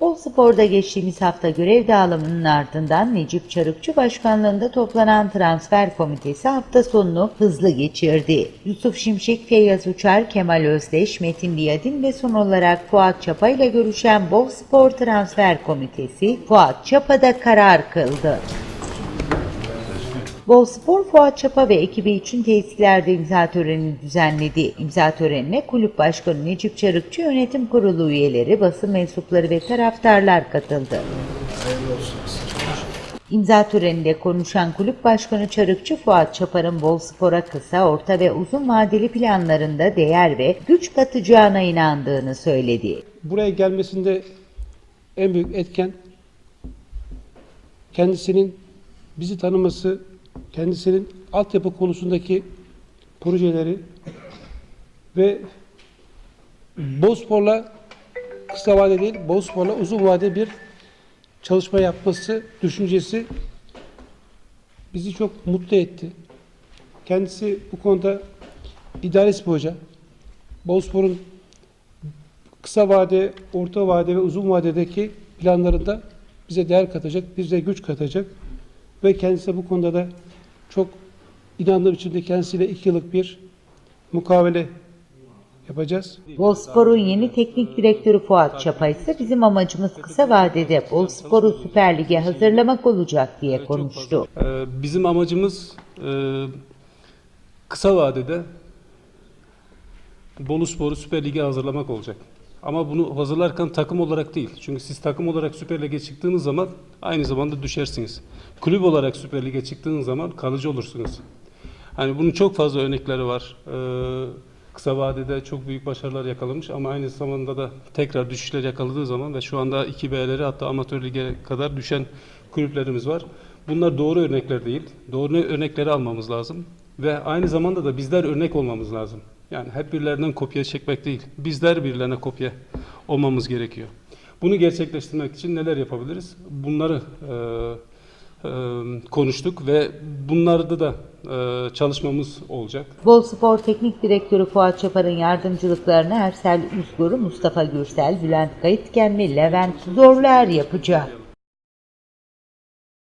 Bol Spor'da geçtiğimiz hafta görev dağılımının ardından Necip Çarıkçı başkanlığında toplanan transfer komitesi hafta sonunu hızlı geçirdi. Yusuf Şimşek, Feyyaz Uçar, Kemal Özdeş, Metin Diyadin ve son olarak Fuat Çapa ile görüşen Bol Spor transfer komitesi Fuat Çapa'da karar kıldı. Bol Spor Fuat Çapa ve ekibi için tesislerde imza törenini düzenledi. İmza törenine kulüp başkanı Necip Çarıkçı, yönetim kurulu üyeleri, basın mensupları ve taraftarlar katıldı. İmza töreninde konuşan kulüp başkanı Çarıkçı Fuat Çapar'ın Bol Spor'a kısa, orta ve uzun vadeli planlarında değer ve güç katacağına inandığını söyledi. buraya gelmesinde en büyük etken kendisinin bizi tanıması, kendisinin altyapı konusundaki projeleri ve Bozspor'la kısa vade değil, Bozspor'la uzun vade bir çalışma yapması düşüncesi bizi çok mutlu etti. Kendisi bu konuda idealist bir hoca. Bozspor'un kısa vade, orta vade ve uzun vadedeki planlarında bize değer katacak, bize güç katacak ve kendisi bu konuda da çok inandığım için de kendisiyle iki yıllık bir mukavele yapacağız. Bol Spor'un yeni teknik direktörü Fuat Çapa ise bizim amacımız kısa vadede Bol Spor'u Süper Lig'e hazırlamak olacak diye konuştu. Ee, Bizim amacımız e, kısa vadede Bolu Spor'u Süper Lig'e hazırlamak olacak. Ama bunu hazırlarken takım olarak değil. Çünkü siz takım olarak Süper Lig'e çıktığınız zaman aynı zamanda düşersiniz. Kulüp olarak Süper Lig'e çıktığınız zaman kalıcı olursunuz. Hani bunun çok fazla örnekleri var. Ee, kısa vadede çok büyük başarılar yakalamış ama aynı zamanda da tekrar düşüşler yakaladığı zaman ve şu anda 2B'leri hatta amatör lige kadar düşen kulüplerimiz var. Bunlar doğru örnekler değil. Doğru örnekleri almamız lazım. Ve aynı zamanda da bizler örnek olmamız lazım. Yani hep birilerinden kopya çekmek değil. Bizler birilerine kopya olmamız gerekiyor. Bunu gerçekleştirmek için neler yapabiliriz? Bunları e, e, konuştuk ve bunlarda da e, çalışmamız olacak. Bol Spor Teknik Direktörü Fuat Çapar'ın yardımcılıklarını Ersel Uzgur, Mustafa Gürsel, Bülent Kayıtken ve Levent Zorlar yapacak.